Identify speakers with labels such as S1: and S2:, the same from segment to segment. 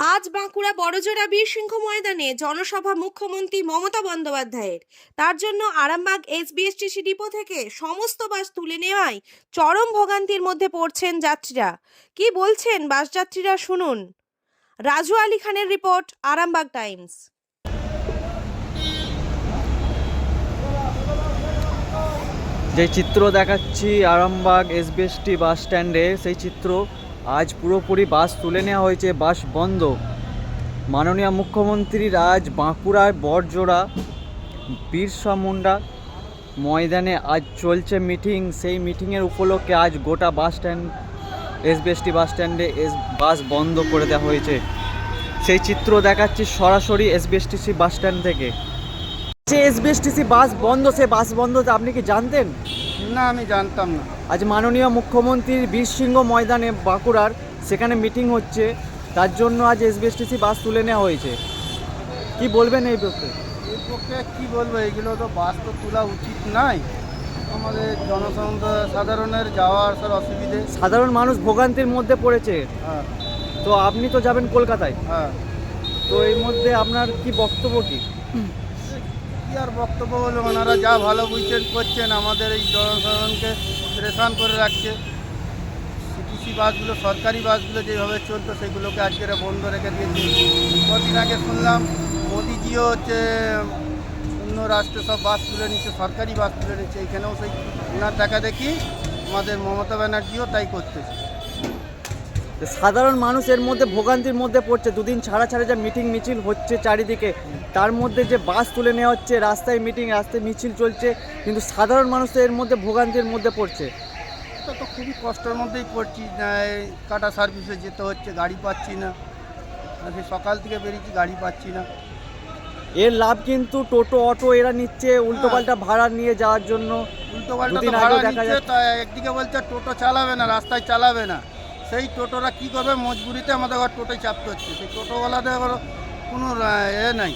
S1: আজ বাঁকুড়া বড়জোড়া বীরসিংহ ময়দানে জনসভা মুখ্যমন্ত্রী মমতা বন্দ্যোপাধ্যায়ের। তার জন্য আরামবাগ এসবিএসটিসি ডিপো থেকে সমস্ত বাস তুলে নেওয়ায় চরম ভোগান্তির মধ্যে পড়ছেন যাত্রীরা। কি বলছেন বাসযাত্রীরা শুনুন। রাজু আলী খানের রিপোর্ট, আরামবাগ টাইমস।
S2: যে চিত্র দেখাচ্ছি, আরামবাগ এসবিএসটি বাস স্ট্যান্ডে সেই চিত্র আজ পুরোপুরি বাস তুলে নেওয়া হয়েছে, বাস বন্ধ। মাননীয় মুখ্যমন্ত্রীর আজ বাঁকুড়ার বড়জোড়া, বিরসা মুন্ডা ময়দানে আজ চলছে মিটিং। সেই মিটিংয়ের উপলক্ষে আজ গোটা বাস স্ট্যান্ড, এসবিএসটি বাস স্ট্যান্ডে এস, বাস বন্ধ করে দেওয়া হয়েছে। সেই চিত্র দেখাচ্ছি সরাসরি এসবিএসটিসি বাস স্ট্যান্ড থেকে। যে এসবিএসটিসি বাস বন্ধ, সে বাস বন্ধ আপনি কি জানতেন?
S3: না আমি জানতাম না।
S2: আজ মাননীয় মুখ্যমন্ত্রীর বীরসিংহ ময়দানে বাঁকুড়ার সেখানে মিটিং হচ্ছে তার জন্য আজ এসবিএসটিসি বাস তুলে নেওয়া হয়েছে। কি বলবেন এই ব্যাপারে
S3: এর পক্ষে কী বলব এগুলো তো বাস তো তোলা উচিত নাই আমাদের জনসাধারণ সাধারণের যাওয়া আসার অসুবিধে।
S2: সাধারণ মানুষ ভোগান্তির মধ্যে পড়েছে।
S3: হ্যাঁ।
S2: তো আপনি তো যাবেন কলকাতায়।
S3: হ্যাঁ।
S2: তো এই মধ্যে আপনার কি বক্তব্য কি?
S3: আর বক্তব্য বলব ওনারা যা ভালো বুঝছেন, করছেন, আমাদের এই জনসাধারণকে পরেশান করে রাখছে। সিটিসি বাসগুলো, সরকারি বাসগুলো যেভাবে চলতো, সেগুলোকে আজকের বন্ধ রেখে দিয়েছে। কদিন আগে শুনলাম, মোদিজিও হচ্ছে অন্য রাষ্ট্রে সব বাস তুলে নিচ্ছে, সরকারি বাস তুলে নিচ্ছে এখানেও সেই ওনার দেখা দেখি, আমাদের মমতা ব্যানার্জিও তাই করতেছে।
S2: সাধারণ মানুষ এর মধ্যে ভোগান্তির মধ্যে পড়ছে। দুদিন ছাড়া ছাড়া যে মিটিং মিছিল হচ্ছে চারিদিকে তার মধ্যে যে বাস তুলে নেওয়া হচ্ছে রাস্তায় মিটিং রাস্তায় মিছিল চলছে কিন্তু সাধারণ মানুষ তো এর মধ্যে ভোগান্তির মধ্যে পড়ছে।
S3: এটা তো খুবই কষ্টের মধ্যেই পড়ছি কাটা সার্ভিসে যেতে হচ্ছে গাড়ি পাচ্ছি না। সকাল থেকে বেরিয়েছি গাড়ি পাচ্ছি না।
S2: এর লাভ কিন্তু টোটো অটো এরা নিচ্ছে উল্টোপাল্টা ভাড়া নিয়ে যাওয়ার জন্য।
S3: উল্টো পাল্টা
S2: দুদিন
S3: তো
S2: আগেও
S3: ভাড়া
S2: দেখা
S3: নিচ্ছে একদিকে বলছে টোটো চালাবে না রাস্তায় চালাবে না। সেই টোটোরা কি করবে? মজবুরিতে আমাদের ঘর টোটোয় চাপতে হচ্ছে সেই টোটোওয়ালাদের আবার কোনো এ নাই।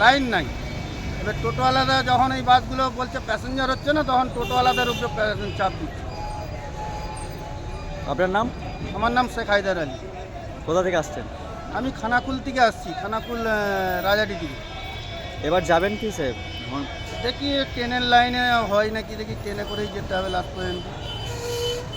S3: লাইন নাই। এবার টোটোওয়ালারা যখন এই বাসগুলো বলছে প্যাসেঞ্জার হচ্ছে না তখন টোটোওয়ালাদের উপরে চাপ দিচ্ছে।
S2: আপনার নাম?
S3: আমার নাম শেখ হায়দার আলী।
S2: কোথা থেকে আসছেন?
S3: আমি খানাকুল থেকে আসছি খানাকুল রাজাডি থেকে।
S2: এবার যাবেন কি স্যার
S3: দেখি ট্রেনের লাইনে হয় নাকি দেখি ট্রেনে করেই যেতে হবে লাস্ট পর্যন্ত